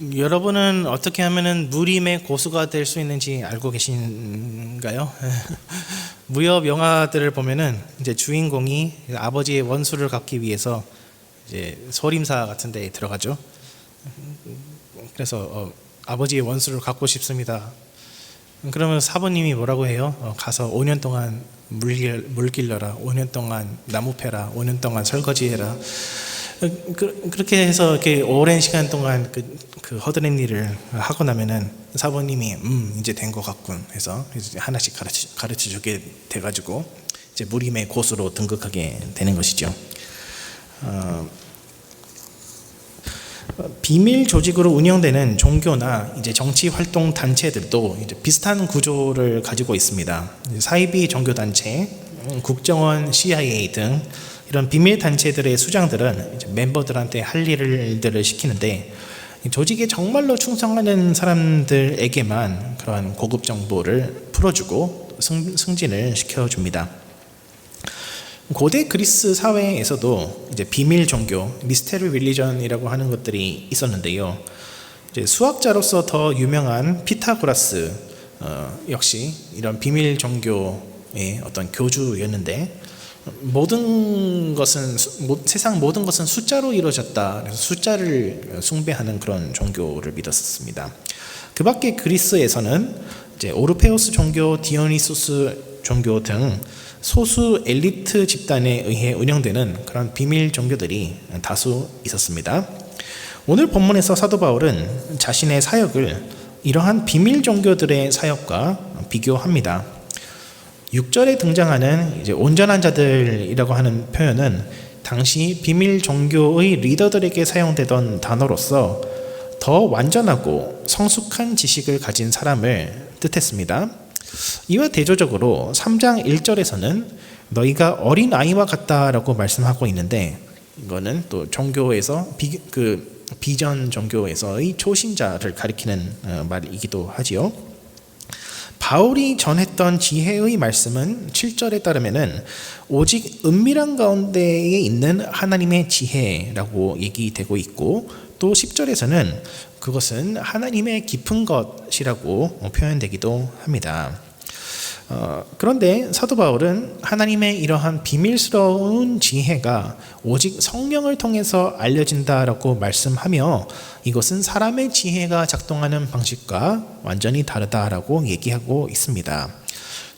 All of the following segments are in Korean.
여러분은 어떻게 하면은 무림의 고수가 될 수 있는지 알고 계신가요? 무협 영화들을 보면은 이제 주인공이 아버지의 원수를 갚기 위해서 이제 소림사 같은 데에 들어가죠. 그래서 어, 아버지의 원수를 갚고 싶습니다. 그러면 사부님이 뭐라고 해요? 어, 가서 5년 동안 물길, 물 길러라, 5년 동안 나무 패라, 5년 동안 설거지해라. 어, 그, 그렇게 해서 이렇게 오랜 시간 동안 그, 그 허드렛 일을 하고 나면은 사부님이 음 이제 된 것 같군 해서 이제 하나씩 가르치, 가르쳐 주게 돼가지고 이제 무림의 고수로 등극하게 되는 것이죠. 어, 비밀 조직으로 운영되는 종교나 이제 정치 활동 단체들도 이제 비슷한 구조를 가지고 있습니다. 사이비 종교 단체, 음, 국정원, CIA 등 이런 비밀 단체들의 수장들은 멤버들한테 할 일들을 시키는데 이 조직에 정말로 충성하는 사람들에게만 그러한 고급 정보를 풀어주고 승, 승진을 시켜줍니다. 고대 그리스 사회에서도 이제 비밀 종교, 미스테리 릴리전이라고 하는 것들이 있었는데요. 수학자로서 더 유명한 피타고라스 어, 역시 이런 비밀 종교의 어떤 교주였는데 모든 것은 세상 모든 것은 숫자로 이루어졌다. 그래서 숫자를 숭배하는 그런 종교를 믿었습니다. 그 밖에 그리스에서는 이제 오르페우스 종교, 디오니소스 종교 등 소수 엘리트 집단에 의해 운영되는 그런 비밀 종교들이 다수 있었습니다. 오늘 본문에서 사도 바울은 자신의 사역을 이러한 비밀 종교들의 사역과 비교합니다. 6절에 등장하는 이제 온전한 자들이라고 하는 표현은 당시 비밀 종교의 리더들에게 사용되던 단어로서 더 완전하고 성숙한 지식을 가진 사람을 뜻했습니다. 이와 대조적으로 3장 1절에서는 너희가 어린 아이와 같다라고 말씀하고 있는데 이거는 또 종교에서 비, 그 비전 종교에서의 초신자를 가리키는 어, 말이기도 하지요. 바울이 전했던 지혜의 말씀은 7절에 따르면은 오직 은밀한 가운데에 있는 하나님의 지혜라고 얘기되고 있고 또 10절에서는 그것은 하나님의 깊은 것이라고 표현되기도 합니다. 어, 그런데 사도 바울은 하나님의 이러한 비밀스러운 지혜가 오직 성령을 통해서 알려진다라고 말씀하며 이것은 사람의 지혜가 작동하는 방식과 완전히 다르다라고 얘기하고 있습니다.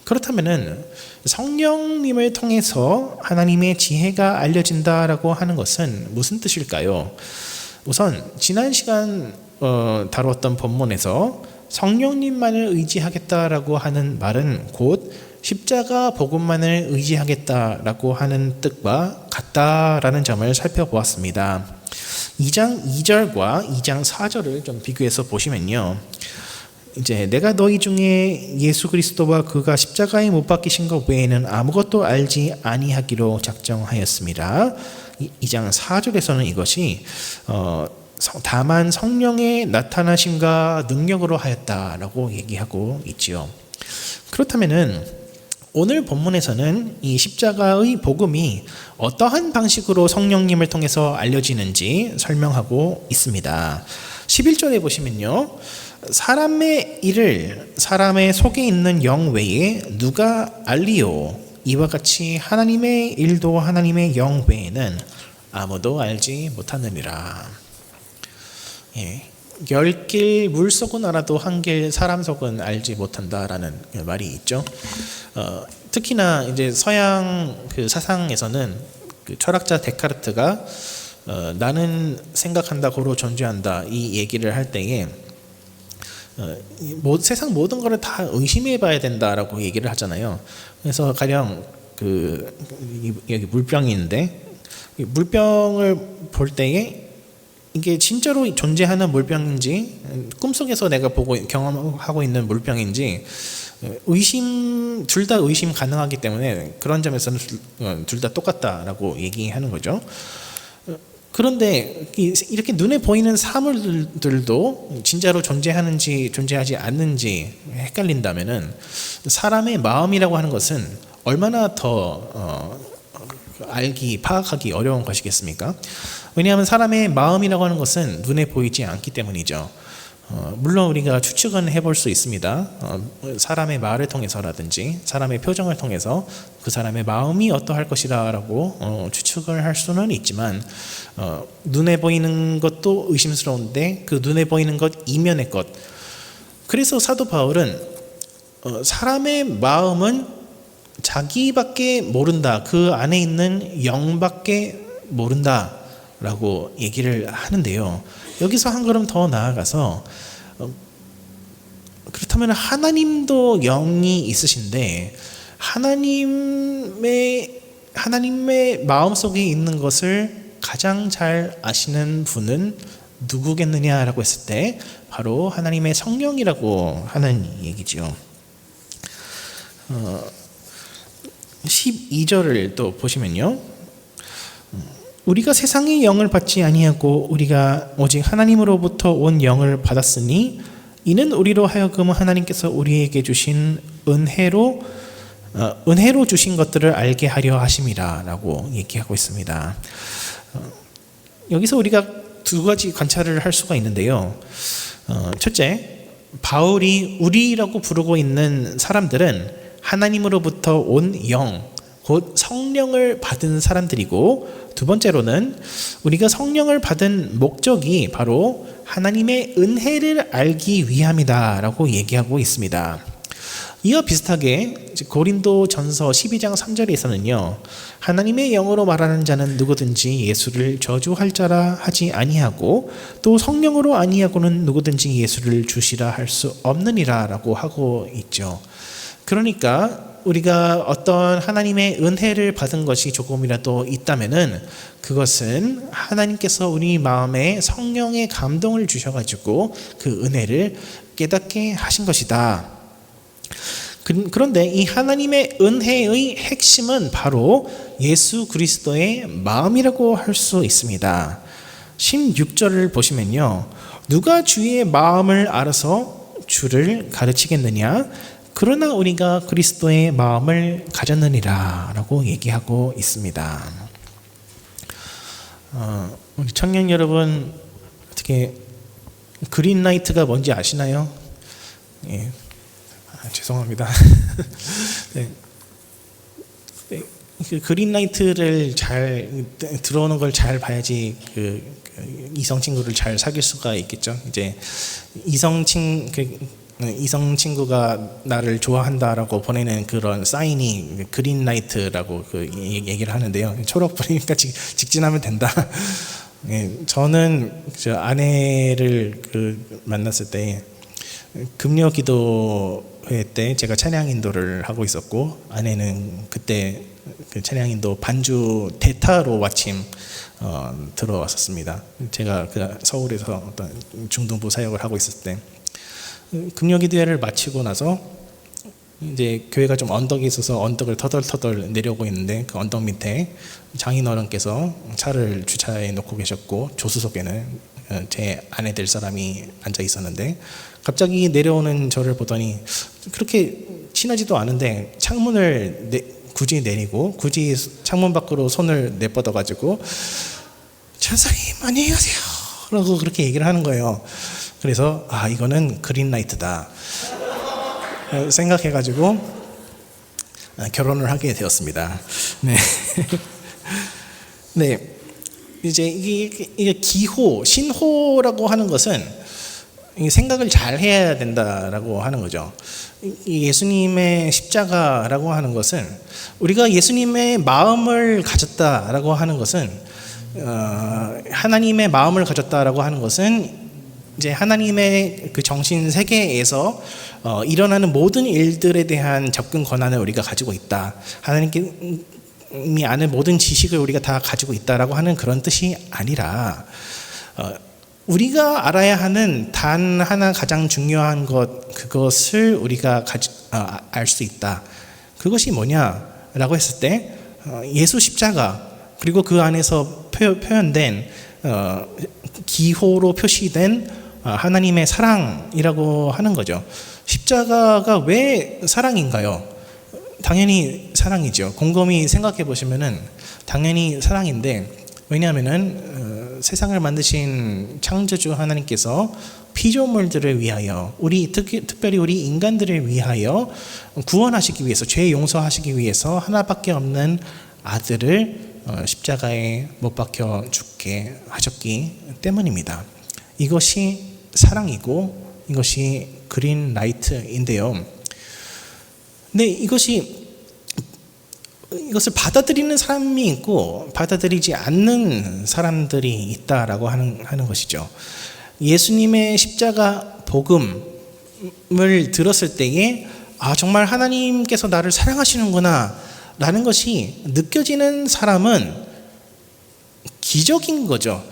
그렇다면은 성령님을 통해서 하나님의 지혜가 알려진다라고 하는 것은 무슨 뜻일까요? 우선 지난 시간 어, 다루었던 본문에서 성령님만을 의지하겠다라고 하는 말은 곧 십자가 복음만을 의지하겠다라고 하는 뜻과 같다라는 점을 살펴보았습니다. 2장 2절과 2장 4절을 좀 비교해서 보시면요. 이제 내가 너희 중에 예수 그리스도와 그가 십자가에 못 박히신 것 외에는 아무것도 알지 아니하기로 작정하였습니다. 2장 4절에서는 이것이 어, 성- 다만 성령의 나타나심과 능력으로 하였다라고 얘기하고 있지요. 그렇다면은 오늘 본문에서는 이 십자가의 복음이 어떠한 방식으로 성령님을 통해서 알려지는지 설명하고 있습니다. 11절에 보시면요. 사람의 일을 사람의 속에 있는 영 외에 누가 알리요? 이와 같이 하나님의 일도 하나님의 영 외에는 아무도 알지 못하느니라. 예. 열길 물 속은 알아도 한길 사람 속은 알지 못한다라는 그 말이 있죠. 어, 특히나 이제 서양 그 사상에서는 그 철학자 데카르트가 어, 나는 생각한다 고로 존재한다 이 얘기를 할 때에 어, 이 모- 세상 모든 것을 다 의심해봐야 된다라고 얘기를 하잖아요. 그래서 가령 그 이- 여기 이 물병을 볼 때에 이게 진짜로 존재하는 물병인지 꿈속에서 내가 보고 경험하고 있는 물병인지 의심 둘 다 의심 가능하기 때문에 그런 점에서는 둘 다 똑같다라고 얘기하는 거죠. 그런데 이- 이렇게 눈에 보이는 사물들도 진짜로 존재하는지 존재하지 않는지 헷갈린다면은 사람의 마음이라고 하는 것은 얼마나 더 어, 알기 파악하기 어려운 것이겠습니까? 왜냐하면 사람의 마음이라고 하는 것은 눈에 보이지 않기 때문이죠. 어, 물론 우리가 추측은 해볼 수 있습니다. 어, 사람의 말을 통해서라든지 사람의 표정을 통해서 그 사람의 마음이 어떠할 것이라고 어, 추측을 할 수는 있지만 어, 눈에 보이는 것도 의심스러운데 그 눈에 보이는 것 이면의 것. 그래서 사도 바울은 어, 사람의 마음은 자기밖에 모른다. 그 안에 있는 영밖에 모른다 라고 얘기를 하는데요. 여기서 한 걸음 더 나아가서 어, 그렇다면 하나님도 영이 있으신데 하나님의 하나님의 마음 속에 있는 것을 가장 잘 아시는 분은 누구겠느냐라고 했을 때 바로 하나님의 성령이라고 하는 얘기죠. 어, 12절을 또 보시면요. 우리가 세상의 영을 받지 아니하고 우리가 오직 하나님으로부터 온 영을 받았으니 이는 우리로 하여금 하나님께서 우리에게 주신 은혜로 어, 은혜로 주신 것들을 알게 하려 하심이라라고 얘기하고 있습니다. 어, 여기서 우리가 두 가지 관찰을 할 수가 있는데요. 어, 첫째, 바울이 우리라고 부르고 있는 사람들은 하나님으로부터 온 영, 곧 성령을 받은 사람들이고 두 번째로는 우리가 성령을 받은 목적이 바로 하나님의 은혜를 알기 위함이다라고 얘기하고 있습니다. 이와 비슷하게 고린도 전서 12장 3절에서는요. 하나님의 영으로 말하는 자는 누구든지 예수를 저주할 자라 하지 아니하고 또 성령으로 아니하고는 누구든지 예수를 주시라 할 수 없느니라라고 하고 있죠. 그러니까 우리가 어떤 하나님의 은혜를 받은 것이 조금이라도 있다면은 그것은 하나님께서 우리 마음에 성령의 감동을 주셔가지고 그 은혜를 깨닫게 하신 것이다. 그, 그런데 이 하나님의 은혜의 핵심은 바로 예수 그리스도의 마음이라고 할 수 있습니다. 16절을 보시면요. 누가 주의 마음을 알아서 주를 가르치겠느냐? 그러나 우리가 그리스도의 마음을 가졌느니라 라고 얘기하고 있습니다. 어, 우리 청년 여러분 어떻게 그린라이트가 뭔지 아시나요? 예. 아, 죄송합니다. 네. 네. 그 그린라이트를 잘 들어오는 걸 잘 봐야지 그, 그 이성 친구를 잘 사귈 수가 있겠죠. 이제 이성 친 그, 이성 친구가 나를 좋아한다라고 보내는 그런 사인이 그린 라이트라고 그 얘기를 하는데요. 초록불이니까 직, 직진하면 된다. 예, 저는 저 아내를 그 만났을 때 금요 기도회 때 제가 찬양 인도를 하고 있었고 아내는 그때 그 찬양 인도 반주 대타로 마침 어, 들어왔었습니다. 제가 그 서울에서 어떤 중등부 사역을 하고 있을 때 금요기도회를 마치고 나서 이제 교회가 좀 언덕이 있어서 언덕을 터덜터덜 내려오고 있는데 그 언덕 밑에 장인어른께서 차를 주차해 놓고 계셨고 조수석에는 제 아내 될 사람이 앉아 있었는데 갑자기 내려오는 저를 보더니 그렇게 친하지도 않은데 창문을 내, 굳이 내리고 굳이 창문 밖으로 손을 내뻗어 가지고 천사님 안녕히 가세요 라고 그렇게 얘기를 하는 거예요. 그래서 아 이거는 그린라이트다 생각해가지고 아, 결혼을 하게 되었습니다. 네. 네. 이제 이게, 이게 기호, 신호라고 하는 것은 생각을 잘 해야 된다라고 하는 거죠. 예수님의 십자가라고 하는 것은 우리가 예수님의 마음을 가졌다라고 하는 것은 어, 하나님의 마음을 가졌다라고 하는 것은 이제 하나님의 그 정신 세계에서 어, 일어나는 모든 일들에 대한 접근 권한을 우리가 가지고 있다. 하나님이 아는 모든 지식을 우리가 다 가지고 있다라고 하는 그런 뜻이 아니라 어, 우리가 알아야 하는 단 하나 가장 중요한 것 그것을 우리가 어, 알수 있다. 그것이 뭐냐라고 했을 때 어, 예수 십자가 그리고 그 안에서 표, 현된 어, 기호로 표시된 아, 하나님의 사랑이라고 하는 거죠. 십자가가 왜 사랑인가요? 당연히 사랑이죠. 곰곰이 생각해 보시면은 당연히 사랑인데 왜냐하면은 어, 세상을 만드신 창조주 하나님께서 피조물들을 위하여 우리 특별히 우리 인간들을 위하여 구원하시기 위해서 죄 용서하시기 위해서 하나밖에 없는 아들을 어, 십자가에 못 박혀 죽게 하셨기 때문입니다. 이것이 사랑이고 이것이 그린 라이트인데요. 근데 이것이 이것을 받아들이는 사람이 있고 받아들이지 않는 사람들이 있다라고 하는 하는 것이죠. 예수님의 십자가 복음을 들었을 때에 아 정말 하나님께서 나를 사랑하시는구나라는 것이 느껴지는 사람은 기적인 거죠.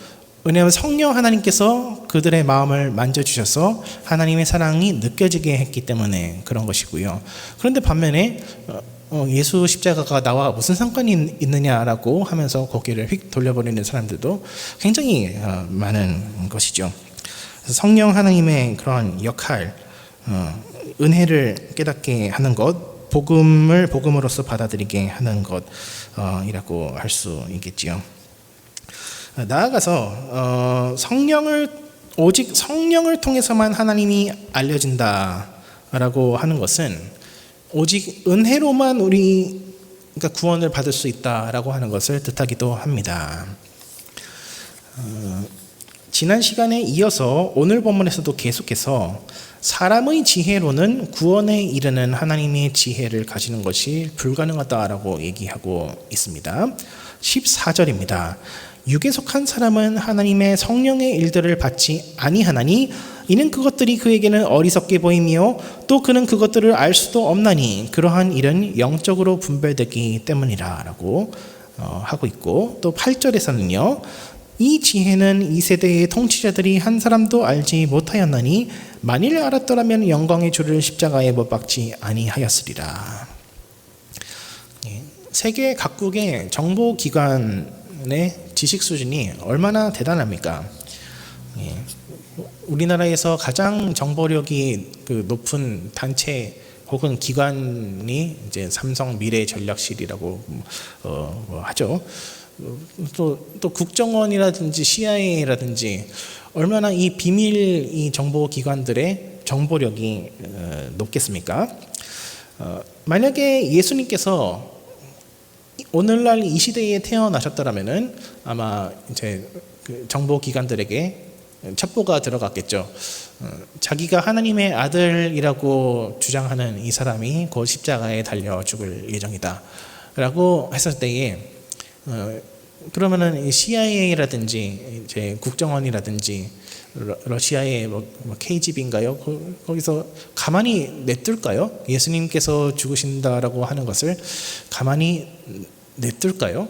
왜냐하면 성령 하나님께서 그들의 마음을 만져주셔서 하나님의 사랑이 느껴지게 했기 때문에 그런 것이고요. 그런데 반면에 어, 예수 십자가가 나와 무슨 상관이 있느냐라고 하면서 고개를 휙 돌려버리는 사람들도 굉장히 어, 많은 것이죠. 성령 하나님의 그런 역할, 어, 은혜를 깨닫게 하는 것, 복음을 복음으로서 받아들이게 하는 것이라고 할 수 있겠지요. 나아가서 어, 성령을 오직 성령을 통해서만 하나님이 알려진다라고 하는 것은 오직 은혜로만 우리 그러니까 구원을 받을 수 있다라고 하는 것을 뜻하기도 합니다. 어, 지난 시간에 이어서 오늘 본문에서도 계속해서 사람의 지혜로는 구원에 이르는 하나님의 지혜를 가지는 것이 불가능하다라고 얘기하고 있습니다. 14절입니다. 육에 속한 사람은 하나님의 성령의 일들을 받지 아니하나니 이는 그것들이 그에게는 어리석게 보이며 또 그는 그것들을 알 수도 없나니 그러한 일은 영적으로 분별되기 때문이라라고 어, 하고 있고 또 8절에서는요. 이 지혜는 이 세대의 통치자들이 한 사람도 알지 못하였나니 만일 알았더라면 영광의 주를 십자가에 못 박지 아니하였으리라. 예, 세계 각국의 정보 기관 의 지식 수준이 얼마나 대단합니까? 예, 우리나라에서 가장 정보력이 그 높은 단체 혹은 기관이 이제 삼성 미래 전략실이라고 어, 뭐 하죠. 또, 또 국정원이라든지 CIA라든지 얼마나 이 비밀 이 정보 기관들의 정보력이 어, 높겠습니까? 어, 만약에 예수님께서 오늘날 이 시대에 태어나셨더라면은 아마 이제 그 정보 기관들에게 첩보가 들어갔겠죠. 어, 자기가 하나님의 아들이라고 주장하는 이 사람이 곧 십자가에 달려 죽을 예정이다 라고 했을 때에 어, 그러면은 CIA라든지 이제 국정원이라든지 러시아의 뭐, 뭐 KGB인가요? 거기서 가만히 냅둘까요? 예수님께서 죽으신다라고 하는 것을 가만히 냅둘까요?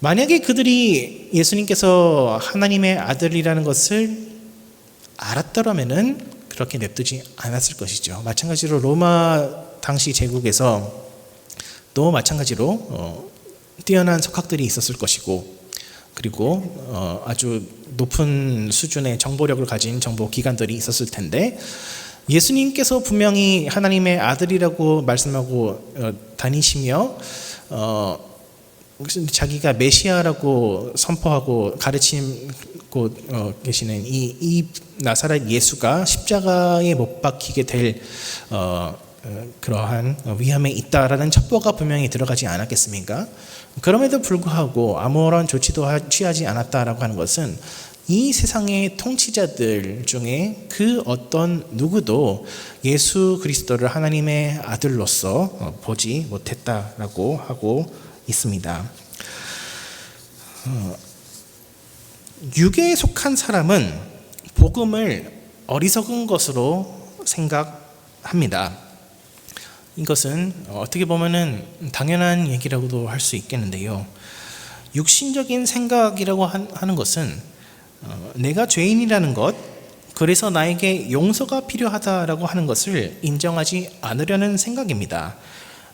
만약에 그들이 예수님께서 하나님의 아들이라는 것을 알았더라면은 그렇게 냅두지 않았을 것이죠. 마찬가지로 로마 당시 제국에서 또 마찬가지로 어, 뛰어난 석학들이 있었을 것이고 그리고 어, 아주 높은 수준의 정보력을 가진 정보 기관들이 있었을 텐데 예수님께서 분명히 하나님의 아들이라고 말씀하고 어, 다니시며 어, 자기가 메시아라고 선포하고 가르치고 어, 계시는 이, 이 나사렛 예수가 십자가에 못 박히게 될 어, 어, 그러한 위험에 있다라는 첩보가 분명히 들어가지 않았겠습니까? 그럼에도 불구하고 아무런 조치도 취하지 않았다라고 하는 것은 이 세상의 통치자들 중에 그 어떤 누구도 예수 그리스도를 하나님의 아들로서 어, 보지 못했다라고 하고 있습니다. 어, 육에 속한 사람은 복음을 어리석은 것으로 생각합니다. 이것은 어떻게 보면은 당연한 얘기라고도 할 수 있겠는데요. 육신적인 생각이라고 하는 것은 어, 내가 죄인이라는 것, 그래서 나에게 용서가 필요하다라고 하는 것을 인정하지 않으려는 생각입니다.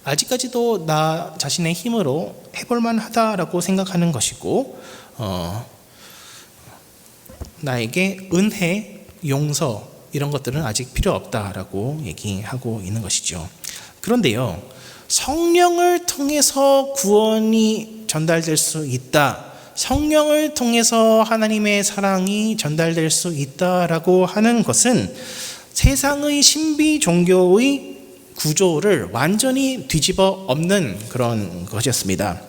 아직까지도 나 자신의 힘으로 해볼만 하다라고 생각하는 것이고, 어, 나에게 은혜, 용서, 이런 것들은 아직 필요 없다라고 얘기하고 있는 것이죠. 그런데요, 성령을 통해서 구원이 전달될 수 있다. 성령을 통해서 하나님의 사랑이 전달될 수 있다라고 하는 것은 세상의 신비 종교의 구조를 완전히 뒤집어 엎는 그런 것이었습니다.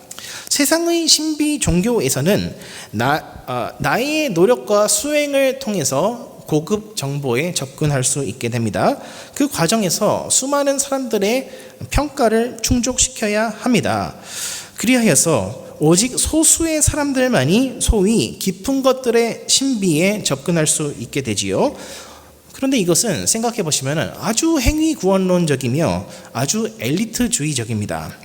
세상의 신비 종교에서는 나, 어, 나의 노력과 수행을 통해서 고급 정보에 접근할 수 있게 됩니다. 그 과정에서 수많은 사람들의 평가를 충족시켜야 합니다. 그리하여서 오직 소수의 사람들만이 소위 깊은 것들의 신비에 접근할 수 있게 되지요. 그런데 이것은 생각해 보시면 아주 행위 구원론적이며 아주 엘리트주의적입니다.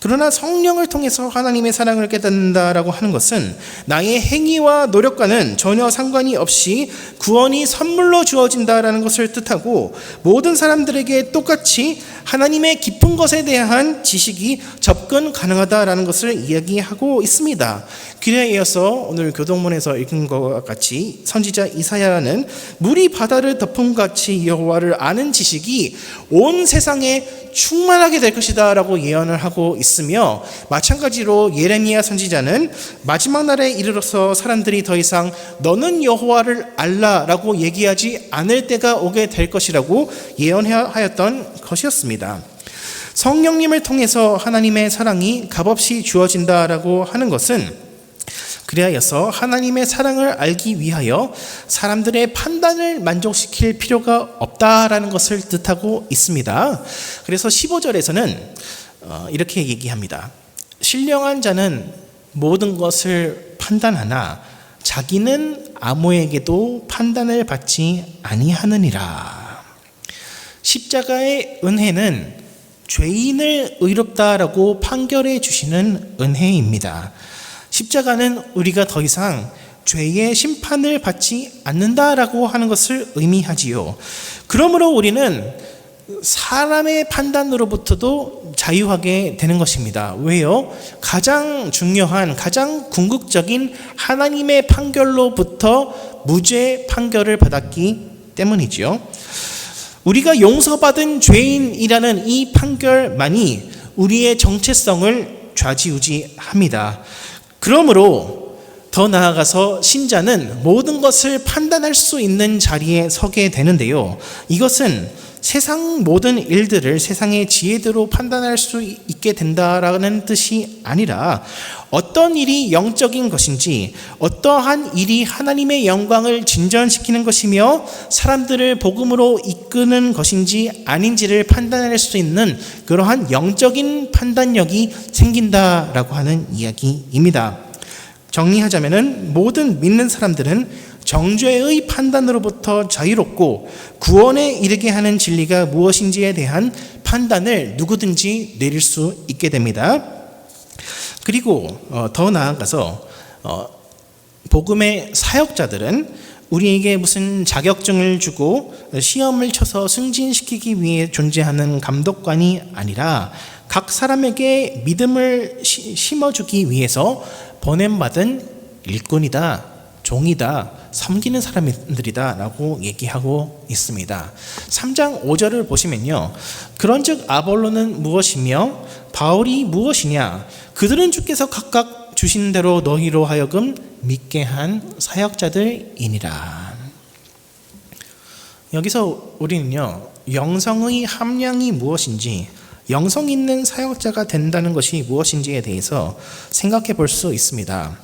그러나 성령을 통해서 하나님의 사랑을 깨닫는다라고 하는 것은 나의 행위와 노력과는 전혀 상관이 없이 구원이 선물로 주어진다라는 것을 뜻하고 모든 사람들에게 똑같이 하나님의 깊은 것에 대한 지식이 접근 가능하다라는 것을 이야기하고 있습니다. 그에 이어서 오늘 교동문에서 읽은 것과 같이 선지자 이사야는 물이 바다를 덮음 같이 여호와를 아는 지식이 온 세상에 충만하게 될 것이다라고 예언을 하고 있으며 마찬가지로 예레미야 선지자는 마지막 날에 이르러서 사람들이 더 이상 너는 여호와를 알라라고 얘기하지 않을 때가 오게 될 것이라고 예언하였던 것이었습니다. 성령님을 통해서 하나님의 사랑이 값없이 주어진다라고 하는 것은 그리하여서 하나님의 사랑을 알기 위하여 사람들의 판단을 만족시킬 필요가 없다라는 것을 뜻하고 있습니다. 그래서 15절에서는 어, 이렇게 얘기합니다. 신령한 자는 모든 것을 판단하나 자기는 아무에게도 판단을 받지 아니하느니라. 십자가의 은혜는 죄인을 의롭다라고 판결해 주시는 은혜입니다. 십자가는 우리가 더 이상 죄의 심판을 받지 않는다라고 하는 것을 의미하지요. 그러므로 우리는 사람의 판단으로부터도 자유하게 되는 것입니다. 왜요? 가장 중요한, 가장 궁극적인 하나님의 판결로부터 무죄 판결을 받았기 때문이지요. 우리가 용서받은 죄인이라는 이 판결만이 우리의 정체성을 좌지우지합니다. 그러므로 더 나아가서 신자는 모든 것을 판단할 수 있는 자리에 서게 되는데요. 이것은 세상 모든 일들을 세상의 지혜대로 판단할 수 있게 된다라는 뜻이 아니라 어떤 일이 영적인 것인지 어떠한 일이 하나님의 영광을 진전시키는 것이며 사람들을 복음으로 이끄는 것인지 아닌지를 판단할 수 있는 그러한 영적인 판단력이 생긴다라고 하는 이야기입니다. 정리하자면은 모든 믿는 사람들은 정죄의 판단으로부터 자유롭고 구원에 이르게 하는 진리가 무엇인지에 대한 판단을 누구든지 내릴 수 있게 됩니다. 그리고 어, 더 나아가서 어, 복음의 사역자들은 우리에게 무슨 자격증을 주고 시험을 쳐서 승진시키기 위해 존재하는 감독관이 아니라 각 사람에게 믿음을 심어주기 위해서 보냄받은 일꾼이다, 종이다, 섬기는 사람들이다 라고 얘기하고 있습니다. 3장 5절을 보시면요. 그런 즉 아볼로는 무엇이며 바울이 무엇이냐? 그들은 주께서 각각 주신 대로 너희로 하여금 믿게 한 사역자들이니라. 여기서 우리는요. 영성의 함량이 무엇인지 영성 있는 사역자가 된다는 것이 무엇인지에 대해서 생각해 볼 수 있습니다.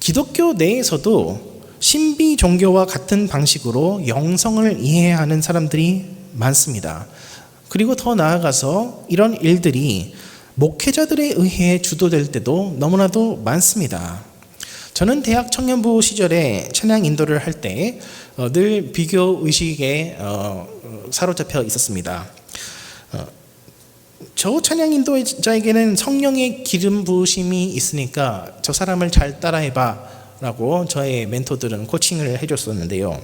기독교 내에서도 신비 종교와 같은 방식으로 영성을 이해하는 사람들이 많습니다. 그리고 더 나아가서 이런 일들이 목회자들에 의해 주도될 때도 너무나도 많습니다. 저는 대학 청년부 시절에 찬양 인도를 할 때늘 어, 비교 의식에 어, 사로잡혀 있었습니다. 어, 저 찬양 인도자에게는 성령의 기름 부으심이 있으니까 저 사람을 잘 따라해봐 라고 저의 멘토들은 코칭을 해줬었는데요.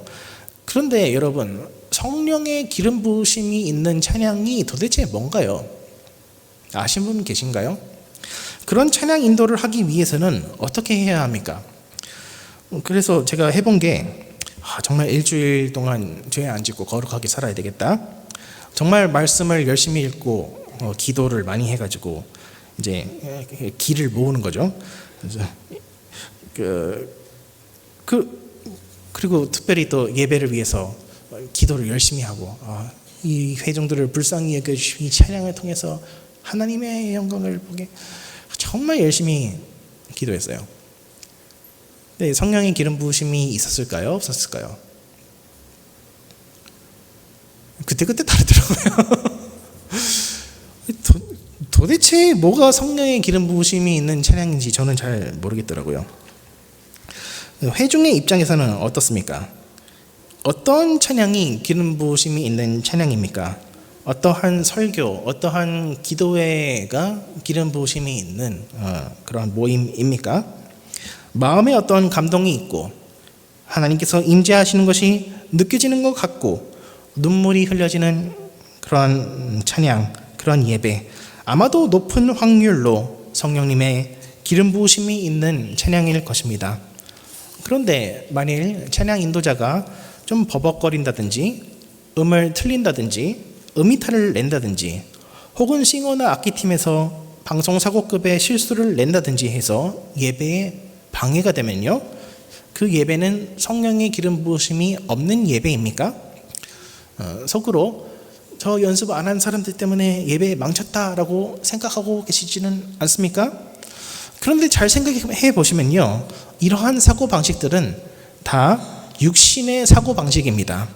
그런데 여러분, 성령의 기름 부으심이 있는 찬양이 도대체 뭔가요? 아신 분 계신가요? 그런 찬양 인도를 하기 위해서는 어떻게 해야 합니까? 그래서 제가 해본 게 아, 정말 일주일 동안 죄 안 짓고 거룩하게 살아야 되겠다. 정말 말씀을 열심히 읽고 어, 기도를 많이 해가지고 이제 기를 모으는 거죠. 그래서 그, 그 그리고 특별히 또 예배를 위해서 기도를 열심히 하고 아, 이 회중들을 불쌍히 여겨주시고 이 찬양을 통해서 하나님의 영광을 보게 정말 열심히 기도했어요. 네, 성령의 기름 부으심이 있었을까요? 없었을까요? 그때그때 다르더라고요. 도, 도대체 뭐가 성령의 기름 부으심이 있는 찬양인지 저는 잘 모르겠더라고요. 회중의 입장에서는 어떻습니까? 어떤 찬양이 기름 부으심이 있는 찬양입니까? 어떠한 설교, 어떠한 기도회가 기름 부으심이 있는 어, 그러한 모임입니까? 마음에 어떤 감동이 있고 하나님께서 임재하시는 것이 느껴지는 것 같고 눈물이 흘려지는 그런 찬양, 그런 예배, 아마도 높은 확률로 성령님의 기름 부으심이 있는 찬양일 것입니다. 그런데 만일 찬양 인도자가 좀 버벅거린다든지 음을 틀린다든지 음이탈을 낸다든지 혹은 싱어나 악기팀에서 방송 사고급의 실수를 낸다든지 해서 예배에 방해가 되면요. 그 예배는 성령의 기름 부으심이 없는 예배입니까? 어, 속으로 저 연습 안 한 사람들 때문에 예배 망쳤다라고 생각하고 계시지는 않습니까? 그런데 잘 생각해 보시면요. 이러한 사고 방식들은 다 육신의 사고 방식입니다.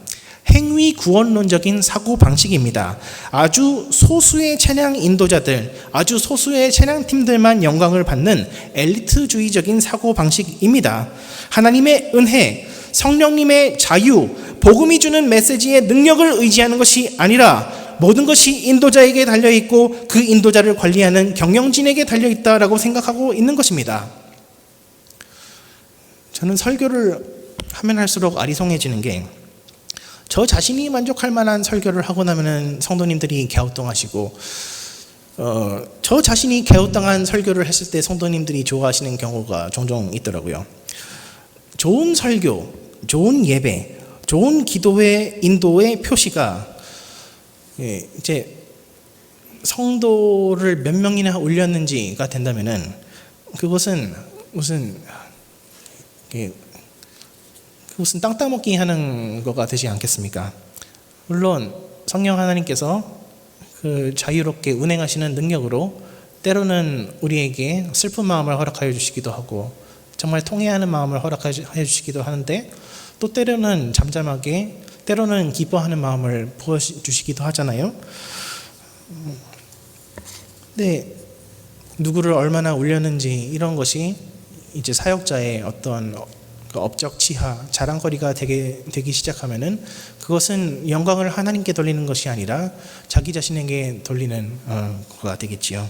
행위 구원론적인 사고 방식입니다. 아주 소수의 찬양 인도자들, 아주 소수의 찬양 팀들만 영광을 받는 엘리트주의적인 사고 방식입니다. 하나님의 은혜, 성령님의 자유, 복음이 주는 메시지의 능력을 의지하는 것이 아니라 모든 것이 인도자에게 달려 있고 그 인도자를 관리하는 경영진에게 달려 있다라고 생각하고 있는 것입니다. 저는 설교를 하면 할수록 아리송해지는 게 저 자신이 만족할 만한 설교를 하고 나면은 성도님들이 갸우뚱하시고 어, 저 자신이 갸우뚱한 설교를 했을 때 성도님들이 좋아하시는 경우가 종종 있더라고요. 좋은 설교, 좋은 예배, 좋은 기도의 인도의 표시가 예, 이제 성도를 몇 명이나 올렸는지가 된다면은 그것은 무슨 예, 무슨 땅 따먹기 하는 거가 되지 않겠습니까? 물론 성령 하나님께서 그 자유롭게 운행하시는 능력으로 때로는 우리에게 슬픈 마음을 허락하여 주시기도 하고 정말 통회하는 마음을 허락하여 주시기도 하는데 또 때로는 잠잠하게 때로는 기뻐하는 마음을 부어 주시기도 하잖아요. 네, 누구를 얼마나 울렸는지 이런 것이 이제 사역자의 어떤 그 업적 치하, 자랑거리가 되게, 되기 시작하면은 그것은 영광을 하나님께 돌리는 것이 아니라 자기 자신에게 돌리는 어, 거가 되겠지요.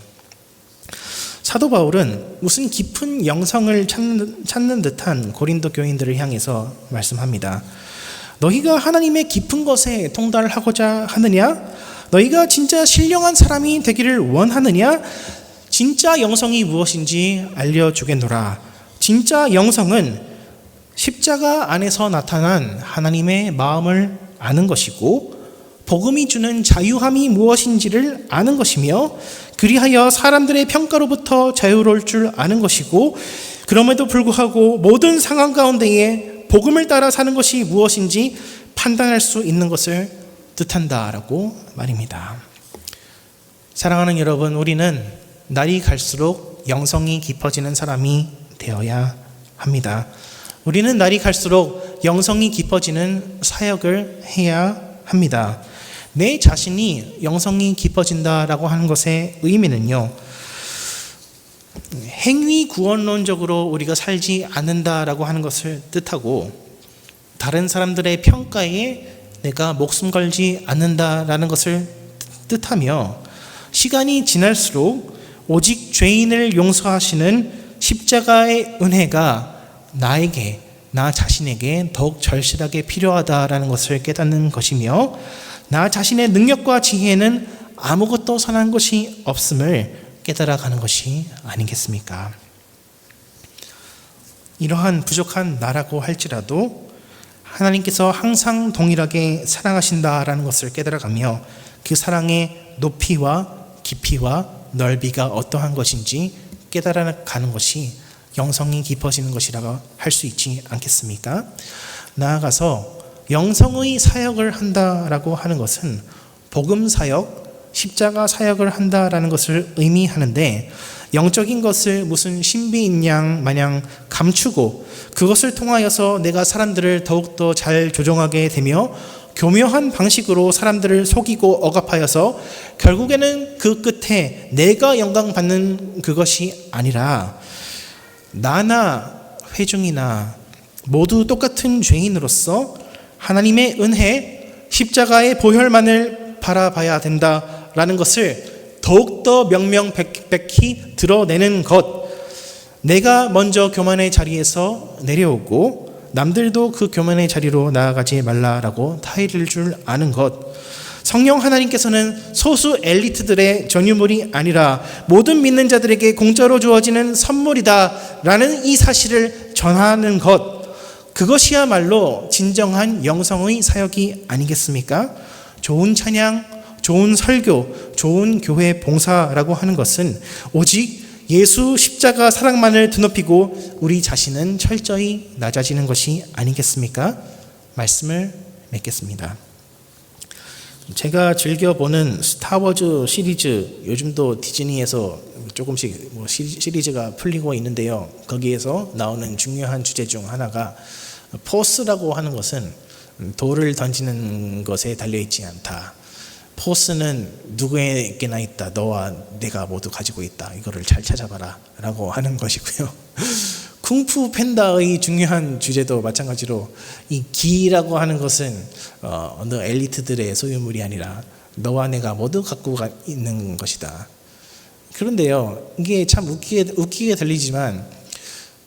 사도 바울은 무슨 깊은 영성을 찾는, 찾는 듯한 고린도 교인들을 향해서 말씀합니다. 너희가 하나님의 깊은 것에 통달하고자 하느냐? 너희가 진짜 신령한 사람이 되기를 원하느냐? 진짜 영성이 무엇인지 알려주겠노라. 진짜 영성은 십자가 안에서 나타난 하나님의 마음을 아는 것이고 복음이 주는 자유함이 무엇인지를 아는 것이며 그리하여 사람들의 평가로부터 자유로울 줄 아는 것이고 그럼에도 불구하고 모든 상황 가운데에 복음을 따라 사는 것이 무엇인지 판단할 수 있는 것을 뜻한다라고 말입니다. 사랑하는 여러분, 우리는 날이 갈수록 영성이 깊어지는 사람이 되어야 합니다. 우리는 날이 갈수록 영성이 깊어지는 사역을 해야 합니다. 내 자신이 영성이 깊어진다라고 하는 것의 의미는요. 행위 구원론적으로 우리가 살지 않는다라고 하는 것을 뜻하고 다른 사람들의 평가에 내가 목숨 걸지 않는다라는 것을 뜻하며 시간이 지날수록 오직 죄인을 용서하시는 십자가의 은혜가 나에게 나 자신에게 더욱 절실하게 필요하다라는 것을 깨닫는 것이며 나 자신의 능력과 지혜는 아무것도 선한 것이 없음을 깨달아가는 것이 아니겠습니까? 이러한 부족한 나라고 할지라도 하나님께서 항상 동일하게 사랑하신다라는 것을 깨달아가며 그 사랑의 높이와 깊이와 넓이가 어떠한 것인지 깨달아가는 것이 영성이 깊어지는 것이라고 할 수 있지 않겠습니까? 나아가서 영성의 사역을 한다라고 하는 것은 복음 사역, 십자가 사역을 한다라는 것을 의미하는데 영적인 것을 무슨 신비인 양 마냥 감추고 그것을 통하여서 내가 사람들을 더욱더 잘 조종하게 되며 교묘한 방식으로 사람들을 속이고 억압하여서 결국에는 그 끝에 내가 영광 받는 그것이 아니라 나나 회중이나 모두 똑같은 죄인으로서 하나님의 은혜, 십자가의 보혈만을 바라봐야 된다라는 것을 더욱더 명명백백히 드러내는 것. 내가 먼저 교만의 자리에서 내려오고 남들도 그 교만의 자리로 나아가지 말라라고 타이를 줄 아는 것. 성령 하나님께서는 소수 엘리트들의 전유물이 아니라 모든 믿는 자들에게 공짜로 주어지는 선물이다라는 이 사실을 전하는 것. 그것이야말로 진정한 영성의 사역이 아니겠습니까? 좋은 찬양, 좋은 설교, 좋은 교회 봉사라고 하는 것은 오직 예수 십자가 사랑만을 드높이고 우리 자신은 철저히 낮아지는 것이 아니겠습니까? 말씀을 맺겠습니다. 제가 즐겨보는 스타워즈 시리즈 요즘도 디즈니에서 조금씩 뭐 시리즈가 풀리고 있는데요. 거기에서 나오는 중요한 주제 중 하나가 포스라고 하는 것은 돌을 던지는 것에 달려 있지 않다. 포스는 누구에게나 있다. 너와 내가 모두 가지고 있다. 이거를 잘 찾아봐라. 라고 하는 것이고요. 쿵푸 팬다의 중요한 주제도 마찬가지로 이 기라고 하는 것은 어, 어느 엘리트들의 소유물이 아니라 너와 내가 모두 갖고 있는 것이다. 그런데요, 이게 참 웃기게, 웃기게 들리지만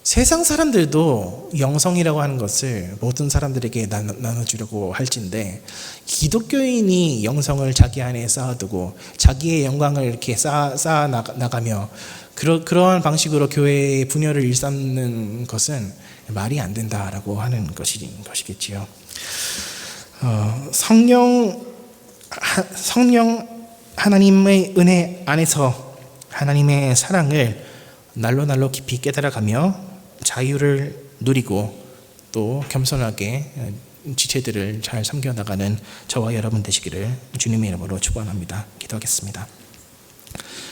세상 사람들도 영성이라고 하는 것을 모든 사람들에게 나눠, 주려고 할진데 기독교인이 영성을 자기 안에 쌓아두고 자기의 영광을 이렇게 쌓아, 쌓아 나가며 그러, 그러한 방식으로 교회의 분열을 일삼는 것은 말이 안 된다라고 하는 것이, 것이겠지요. 어, 성령, 하, 성령 하나님의 은혜 안에서 하나님의 사랑을 날로 날로 깊이 깨달아가며 자유를 누리고 또 겸손하게 지체들을 잘 섬겨 나가는 저와 여러분 되시기를 주님의 이름으로 축원합니다. 기도하겠습니다.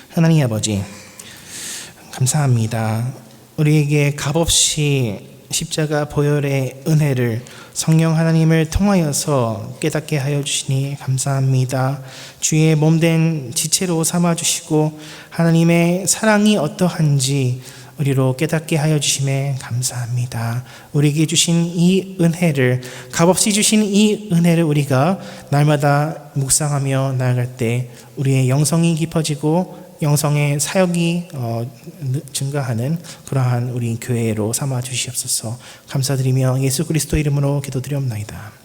하나님 아버지 감사합니다. 우리에게 값없이 십자가 보혈의 은혜를 성령 하나님을 통하여서 깨닫게 하여 주시니 감사합니다. 주의 몸된 지체로 삼아 주시고 하나님의 사랑이 어떠한지 우리로 깨닫게 하여 주심에 감사합니다. 우리에게 주신 이 은혜를 값없이 주신 이 은혜를 우리가 날마다 묵상하며 나아갈 때 우리의 영성이 깊어지고 영성의 사역이 어, 증가하는 그러한 우리 교회로 삼아 주시옵소서. 감사드리며 예수 그리스도 이름으로 기도드리옵나이다.